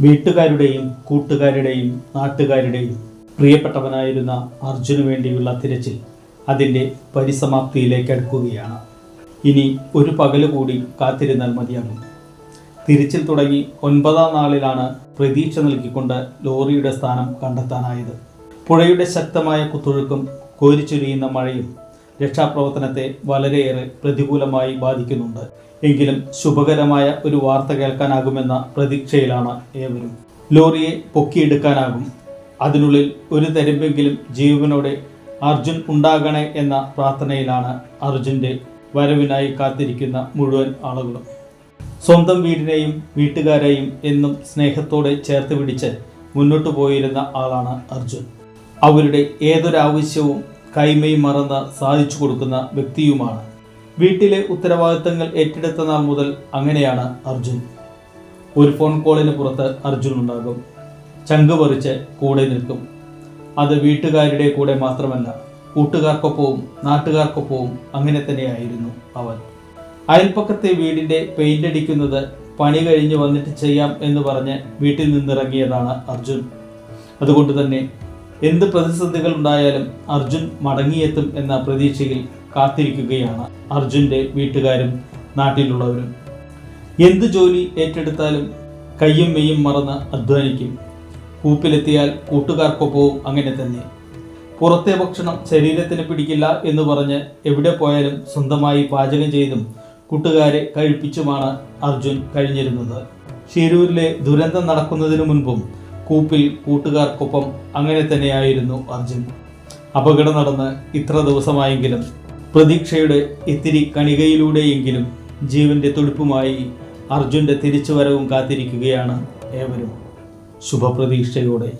വീട്ടുകാരുടെയും കൂട്ടുകാരുടെയും നാട്ടുകാരുടെയും പ്രിയപ്പെട്ടവനായിരുന്ന അർജുനു വേണ്ടിയുള്ള തിരച്ചിൽ അതിന്റെ പരിസമാപ്തിയിലേക്ക് അടുക്കുകയാണ്. ഇനി ഒരു പകൽ കൂടി കാത്തിരുന്നാൽ മതിയാകും. തിരച്ചിൽ തുടങ്ങി ഒൻപതാം നാളിലാണ് പ്രതീക്ഷ നൽകിക്കൊണ്ട് ലോറിയുടെ സ്ഥാനം കണ്ടെത്താനായത്. പുഴയുടെ ശക്തമായ കുത്തൊഴുക്കും കോരിച്ചൊരിയുന്ന മഴയും രക്ഷാപ്രവർത്തനത്തെ വളരെയേറെ പ്രതികൂലമായി ബാധിക്കുന്നുണ്ട്. എങ്കിലും ശുഭകരമായ ഒരു വാർത്ത കേൾക്കാനാകുമെന്ന പ്രതീക്ഷയിലാണ് ഏവരും. ലോറിയെ പൊക്കിയെടുക്കാനാകും. അതിനുള്ളിൽ ഒരു തരുമ്പെങ്കിലും ജീവനോടെ അർജുൻ ഉണ്ടാകണേ എന്ന പ്രാർത്ഥനയിലാണ് അർജുന്റെ വരവിനായി കാത്തിരിക്കുന്ന മുഴുവൻ ആളുകളും. സ്വന്തം വീടിനെയും വീട്ടുകാരെയും എന്നും സ്നേഹത്തോടെ ചേർത്ത് പിടിച്ച് മുന്നോട്ടു പോയിരുന്ന ആളാണ് അർജുൻ. അവരുടെ ഏതൊരാവശ്യവും കൈമയും മറന്ന് സാധിച്ചു കൊടുക്കുന്ന വ്യക്തിയുമാണ്. വീട്ടിലെ ഉത്തരവാദിത്തങ്ങൾ ഏറ്റെടുത്ത നാൾ മുതൽ അങ്ങനെയാണ് അർജുൻ. ഒരു ഫോൺ കോളിന് പുറത്ത് അർജുൻ ഉണ്ടാകും. ചങ്ക് പറിച്ച് കൂടെ നിൽക്കും. അത് വീട്ടുകാരുടെ കൂടെ മാത്രമല്ല കൂട്ടുകാർക്കൊപ്പവും നാട്ടുകാർക്കൊപ്പവും അങ്ങനെ തന്നെയായിരുന്നു അവൻ. അയൽപ്പക്കത്തെ വീടിന്റെ പെയിന്റ് അടിക്കുന്നത് പണി കഴിഞ്ഞ് വന്നിട്ട് ചെയ്യാം എന്ന് പറഞ്ഞ് വീട്ടിൽ നിന്നിറങ്ങിയതാണ് അർജുൻ. അതുകൊണ്ട് തന്നെ എന്ത് പ്രതിസന്ധികൾ ഉണ്ടായാലും അർജുൻ മടങ്ങിയെത്തും എന്ന പ്രതീക്ഷയിൽ കാത്തിരിക്കുകയാണ് അർജുന്റെ വീട്ടുകാരും നാട്ടിലുള്ളവരും. എന്ത് ജോലി ഏറ്റെടുത്താലും കയ്യും മെയ്യും മറന്ന് അധ്വാനിക്കും. കൂപ്പിലെത്തിയാൽ കൂട്ടുകാർക്കൊപ്പവും അങ്ങനെ തന്നെ. പുറത്തെ ഭക്ഷണം ശരീരത്തിന് പിടിക്കില്ല എന്ന് പറഞ്ഞ് എവിടെ പോയാലും സ്വന്തമായി പാചകം ചെയ്തും കൂട്ടുകാരെ കഴിപ്പിച്ചുമാണ് അർജുൻ കഴിഞ്ഞിരുന്നത്. ഷിരൂരിലെ ദുരന്തം നടക്കുന്നതിനു മുൻപും കൂപ്പിൽ കൂട്ടുകാർക്കൊപ്പം അങ്ങനെ തന്നെയായിരുന്നു അർജുൻ. അപകടം നടന്ന് ഇത്ര ദിവസമായെങ്കിലും പ്രതീക്ഷയുടെ ഇത്തിരി കണികയിലൂടെയെങ്കിലും ജീവന്റെ തുടിപ്പുമായി അർജുന്റെ തിരിച്ചുവരവും കാത്തിരിക്കുകയാണ് ഏവരും. ശുഭപ്രതീക്ഷയോടെ.